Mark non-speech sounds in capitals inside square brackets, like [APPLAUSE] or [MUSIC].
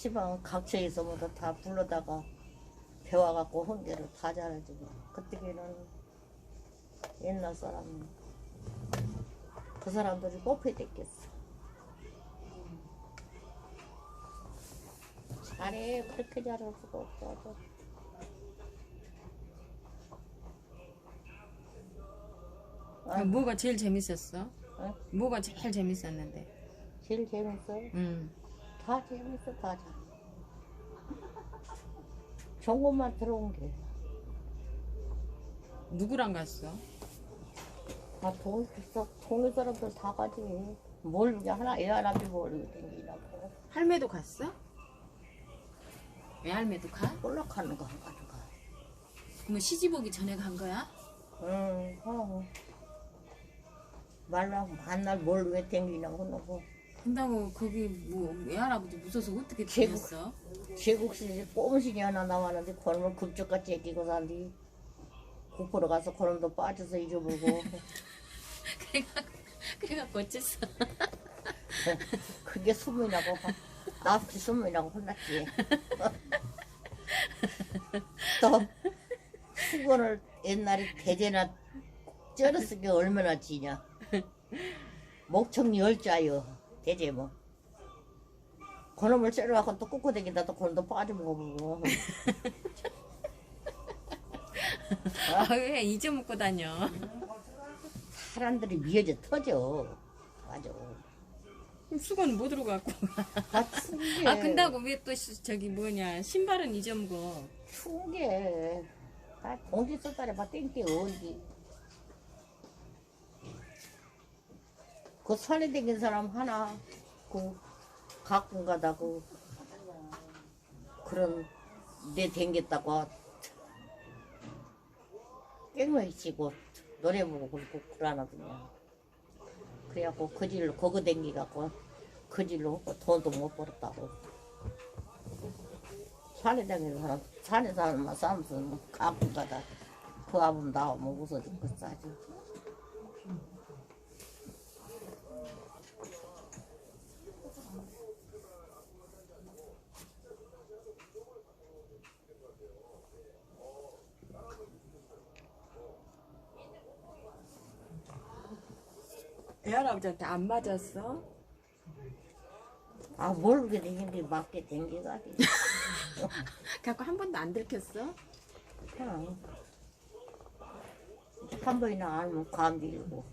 시방 각처에서 모두 다 불러다가 배워갖고 혼계를 다 잘해주고 그때는 옛날 사람 그 사람들이 뽑혀야 됐겠어 잘해 그렇게 잘할 수가 없어 아, 뭐가 제일 재밌었어? 어? 뭐가 제일 재밌었는데? 제일 재밌어 응. 다 재밌어 다 잘. 좋은 것만 들어온 게. 누구랑 갔어? 아, 돈 있어. 동네 사람들 다 가지. 뭘 그냥 하나 애 하나비 모르고 댕기라고. 할매도 갔어? 외할매도 가? 올라가는 거 안 가져가. 그러면 시집 오기 전에 간 거야? 응, 어. 말랑 만날 뭘왜 댕기냐고 너고. 근다고 거기 뭐 외할아버지 무서워서 어떻게 제국. 다녔어? 제국시 꼼신이 하나 나왔는데 그놈을 급적같이 애끼고 산디. 국보로 가서 그놈도 빠져서 잊어보고. [LAUGHS] 그래갖고 어쨌어? 그게 수문이라고. 나한테 수문이라고 혼났지. 또 수건을 옛날에 대제나 쩔었을 게 얼마나 지냐. 목청 열자요 대제 뭐. 그놈을 쩔어갖고 또 꽂고 다긴다 또 그놈도 빠져보고. [LAUGHS] 아, 왜 잊어먹고 다녀? 사람들이 미어져 터져. 맞아. 수건은 못 들어갖고 아 게. 아 근다고 왜 또 저기 뭐냐 신발은 잊어먹어 추운 게. 아 동지 썼다래 봐 땡땡 어디. 그 산에 댕긴 사람 하나 그 가끔 가다 그 그런 내 댕겼다고 깽을 치고 노래 부르고 그러고 그러거든요. 그래갖고 그 질로 거기 댕기갖고 그 질로 돈도 못 벌었다고. 산에 다니는 사람, 산에 사는 사람들은 가끔 가다 그 아범 나오면 웃어 죽겠어 아주. 외할아버지한테 안 맞았어? 아 모르게 댕기는데 맞게 댕기가지. [LAUGHS] 갖고 한 번도 안 들켰어? 그냥 한 번이나 알면 감기고